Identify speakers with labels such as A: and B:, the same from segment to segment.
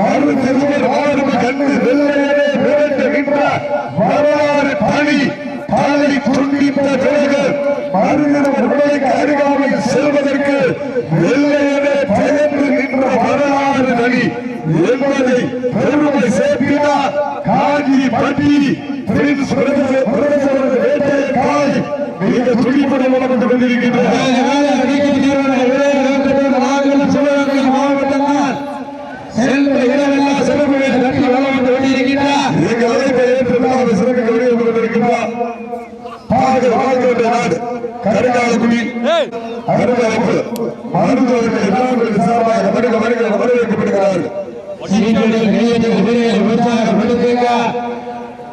A: மாறு திருமணம் மாறும் கண்டு வெள்ளையவே பிறந்துகின்ற வரலாறு பணி பாலை குறிப்பிட்ட பிறகு மனிதன உடலைக்கு அருகாமல் செல்வதற்கு வெள்ளையவே பயந்து நின்ற வரலாறு தனி. என்பதை பெருமை சேர்க்கிறார் காஞ்சி பட்டி. பிரின்ஸ் பிரதேச வேட்டையை காய் மிக துடிப்புடன் வளர்ந்து
B: கொண்டிருக்கின்றன
A: வருபவர்கள்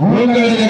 A: உங்களுடைய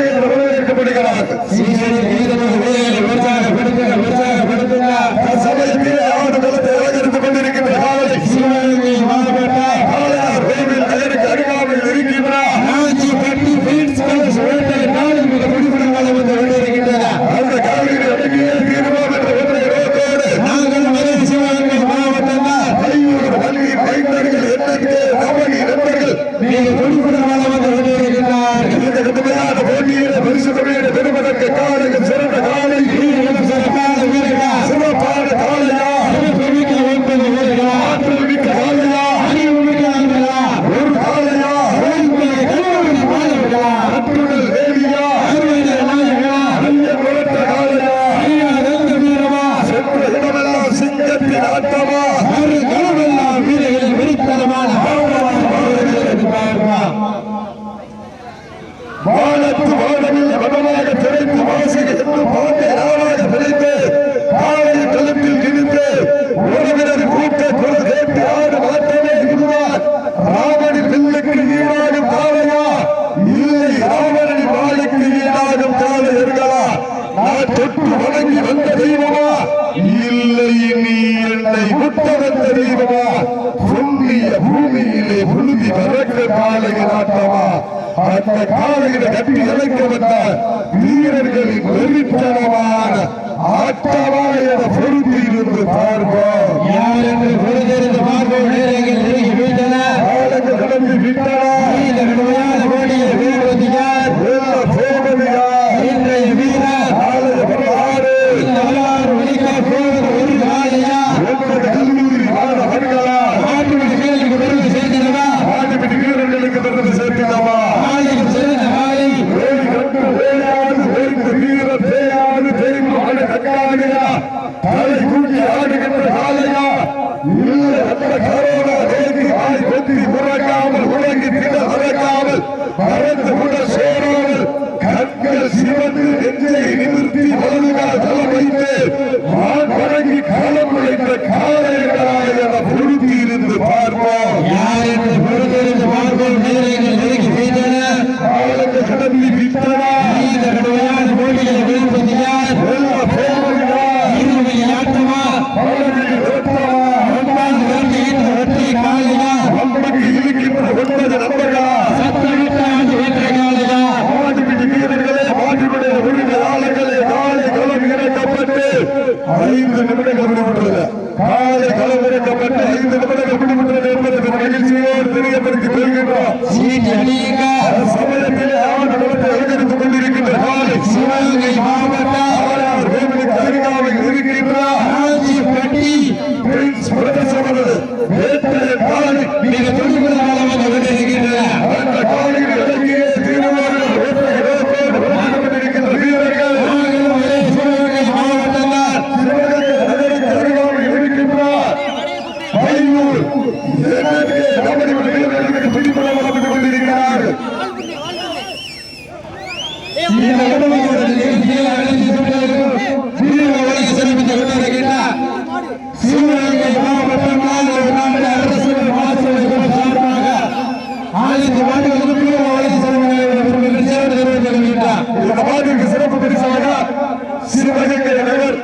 B: சிவகங்கை
A: நகர்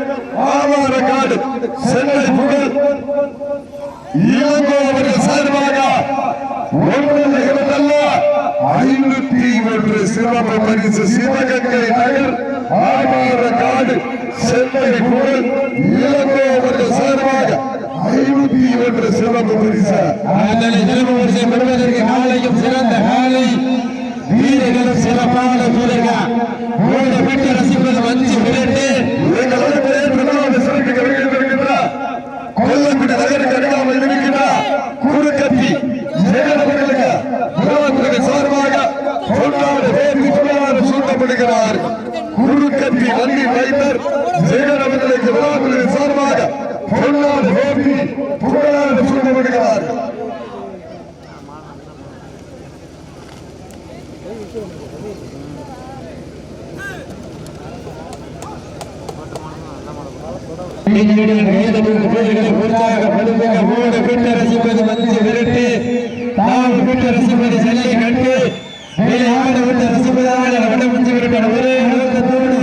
A: ஆவாரக்காடு சென்னை புகழ். இயங்குவர்கள் சார்பாக ஒன்று இரண்டல்ல ஐநூத்தி ஒன்று சிறப்பு பரிசு சிவகங்கை நகர் ஆவார காடு சென்னை புகழ். இயங்குவர்கள் சார்பாக ஐநூத்தி ஒன்று சிறப்பு பரிசு.
B: பெறுவதற்கு நாளையும் சிறந்த
A: நாளை భాగంలో చూడగా మూడు పెట్టిన సిబ్బంది మంచి వినండి நீங்கள் வேதத்தின் புகழ்களை ஒன்றாக
B: படுமையாக ஓடு விட்டு ரசிப்பது வந்து விரட்டு. தாம் விட்டு ரசிப்பது சிலையை கண்டு ஒரே
A: நடத்தத்தோடு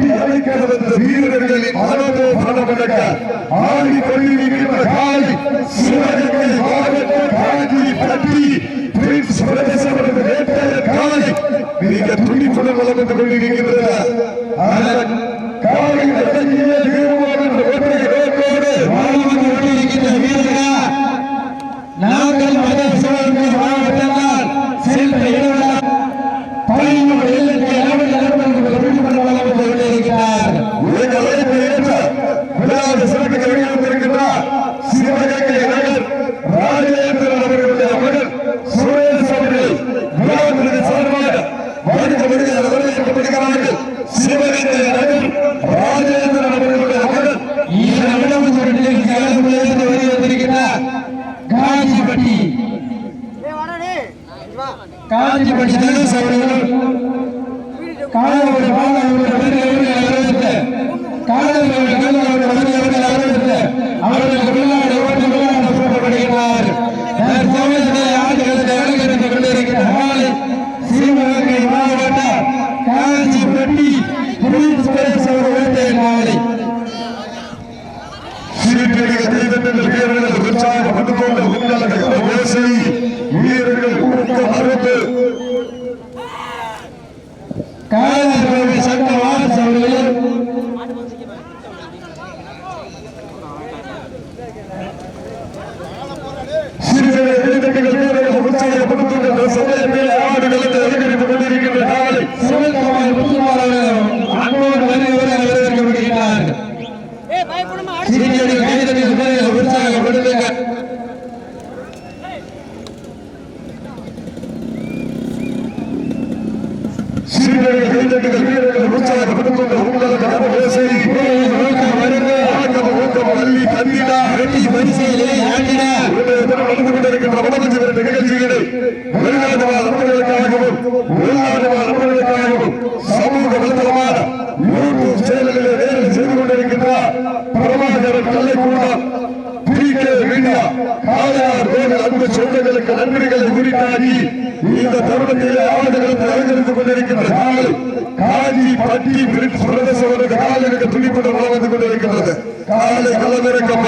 A: ஆட்டி அழைக்கப்பட்ட வீரர்களின் மனதோ மனமடக்க ஆடி கொண்டிருக்கின்ற காலை சிவகங்கை மாவட்டம் காஞ்சி பட்டி பிரின்ஸ் பிரதேசம் காலை. மிக துணிப்புடன் வளர்ந்து கொண்டிருக்கின்றன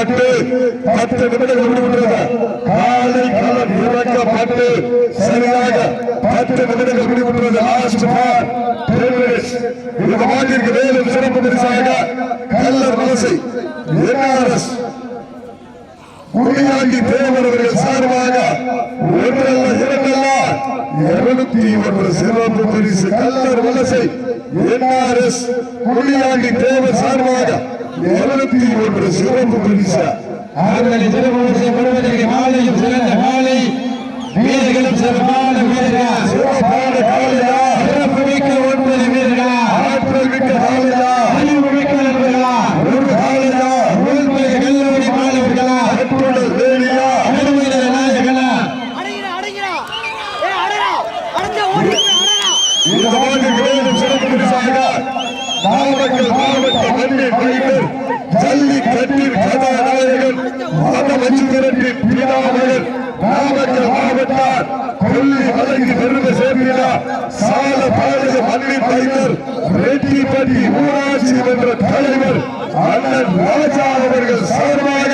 A: இறக்கப்பட்டு பத்து நிமிடங்கள் முடிவுற்றது. காலை களம் இறக்கப்பட்டு சரியாக பத்து நிமிடங்கள் முடிவுற்றது. லாஸ்ட் பார் இந்த மாட்டிற்கு மேலும் சிறப்பு பரிசாக கல்லர் மலசை என்ஆர்எஸ் குடியாண்டி தேவர் அவர்கள் சார்பாக ஒன்றல்ல இரண்டல்ல இருநூத்தி ஒன்று சிறப்பு பரிசு. கல்லர் வலசை என்ஆர்எஸ் குடியாண்டி தேவர் சார்பாக இருநூத்தி ஒன்று சிறப்பு பரிசு
B: அவர்களை சிறப்பு பெறுவதற்கு மாலையும் சிறந்த மாலை வீரர்களும் சிறப்பான
A: சால பாளைய மண்ணின் மைந்தர் ரெட்டிப்பட்டி ஊராட்சி மன்ற தலைவர் அண்ணன் ராஜா அவர்கள் சார்பாக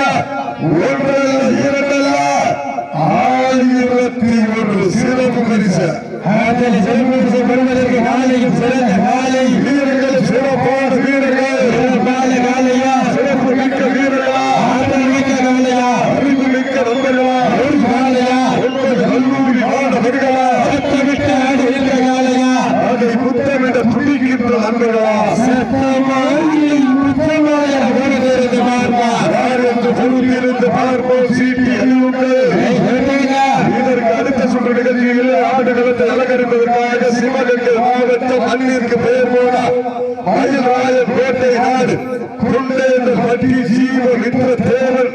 A: ஒன்றல்ல இரண்டல்ல ஆயிரத்தி ஒரு சிறப்பு பரிசு.
B: அவர்களை சிறப்பு பெறுவதற்கு மாலையும் சிறந்த
A: பார்ப்போம் சீட்டி. அறிவுங்கள் இதற்கு அடுத்த சுற்று நிகழ்ச்சியில் ஆடுகளத்தை அலங்கரிப்பதற்காக சிவகங்கை மாவட்டம் மண்ணிற்கு பெயர் போன மயில்ராயன் கோட்டை நாடு. குண்டேந்தல் பட்டி ஜீவ மித்ர தேவன்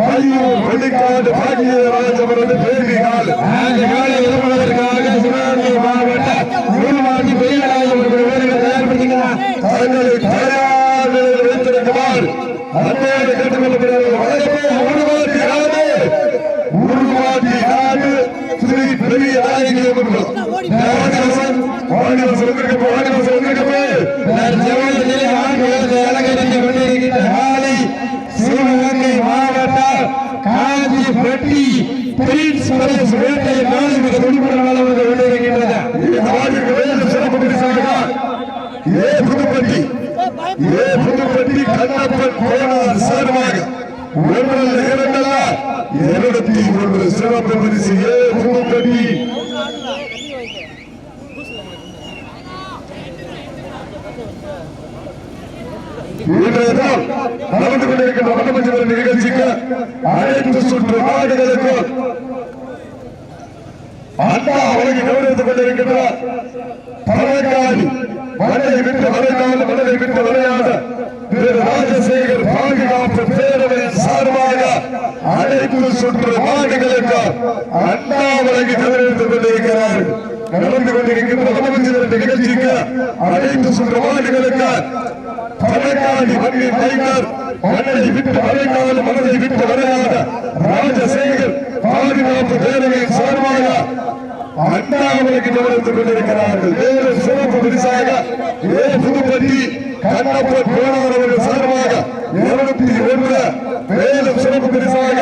A: பையூர் வெளிக்காடு பாகியராஜ் அவரது பேரிகால்
B: அந்த காலை விரும்புவதற்காக சிவகங்கை மாவட்ட உருவாக்கி பெரியராஜ் அவர்கள் வீரர்கள் தயார்படுத்துகிறார்
A: தங்களை தயார் நிலையில் வைத்திருக்குமாறு அன்னையோடு கேட்டுக்கொள்ளப்படுகிறது வணக்கமே உருவாக்கி நாடு உருவாக்கி நாடு ஸ்ரீ பெரிய நாயகி
B: மாவட்ட காஞ்சிப்பட்டி பிரின்ஸ் பிரதேச வேட்டை காலை மிக துடிப்புடன் வளம் வந்து கொண்டிருக்கின்றது
A: இந்த மேலும் சிறப்பு பரிசாக ஏ புதுப்பட்டி ஏ புதுப்பட்டி கண்ணப்பன் கோனார் சார்பாக ஒன்றல்ல இரண்டல்ல இருநூத்தி ஒன்று சிறப்பு பரிசு ஏ புதுப்பட்டி. நடந்து கொண்டிருக்கின்ற வட்டமஞ்சள் நிகழ்ச்சிக்கு அனைத்து சுற்று நாடுகளுக்கு அண்ணா அவருக்கு கௌரவித்துக் கொண்டிருக்கின்றார் பழங்காலி மனதை விட்டு வரையாத மனதை விட்டு வரையாத திரு ராஜசேகர் பாதுகாப்பு பேரவை சார்பாக அனைத்து சுற்று மாடுகளுக்கு அண்ணாமலைக்கு வழங்கி கொண்டிருக்கிறார் நடந்து கொண்டிருக்கின்ற நிகழ்ச்சிக்கு அனைத்து சுற்று மாடுகளுக்கு பழங்காலி மண்ணின் மைந்தர் மனதை விட்டு வரையாத மனதை விட்டு வரையாத ராஜசேகர் பாதுகாப்பு பேரவை சார்பாக அண்ணாமலைக்கு கவனித்துக் கொண்டிருக்கிறார்கள். மேலும் சிறப்பு பரிசாக ஏ புதுப்பட்டி கண்ணப்பன் போனார் அவர்கள் சார்பாக இருநூத்தி ஒன்று மேலும் சிறப்பு பரிசாக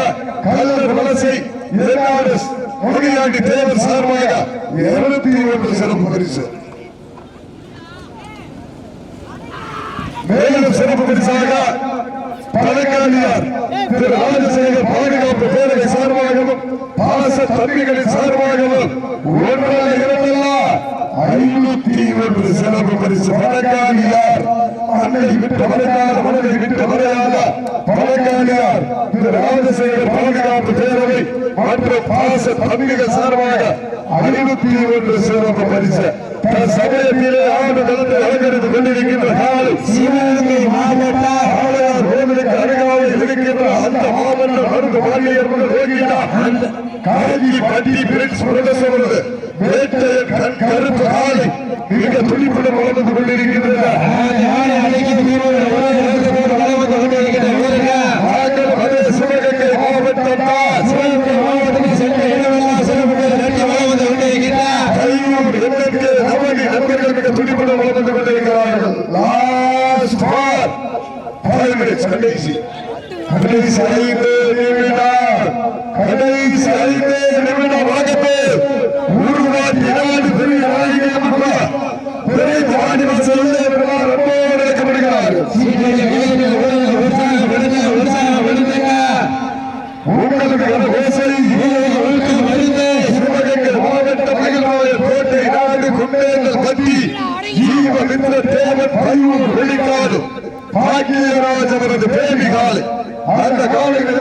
A: கல்லர் வலசை இரண்டாவது முருகையாண்டி தேவர் சார்பாக இருநூத்தி ஒன்று சிறப்பு பரிசு. மேலும் சிறப்பு பரிசாக பழங்காலியார் திரு ராஜசேகர் பாதுகாப்பு பேரவை சார்பாகவும் பாச தம்பிகளின் சார்பாகவும் ஒன்றல்ல இரண்டல்ல ஐநூத்தி ஒன்று சிறப்பு பரிசு பழங்காலியார் அன்னை விட்டு வரையாத மனதை விட்டு வரையாத பழங்காலியார் திரு ராஜசேகர் பாதுகாப்பு பேரவை மற்றும் பாச தம்பிகள் சார்பாக ஐநூத்தி ஒன்று சிறப்பு பரிசு. தன் சமயத்திலே ஆண்டு நடந்து அலங்கரித்துக் கொண்டிருக்கின்ற காலை
B: சிவகங்கை மாவட்ட
A: கோவிலுக்கு அருகாமல் இருக்கின்ற அந்த மாமன்ற மருந்து வாரியர் காதி பட்டி பிரிட்ஸ் பிரதேசமது வேட்டைய கண் கருத்து ஆலை மிக துடிப்புடன் வளர்ந்து கொண்டிருக்கின்றது
B: மாவட்டம் தான். the baby garlic. And the garlic is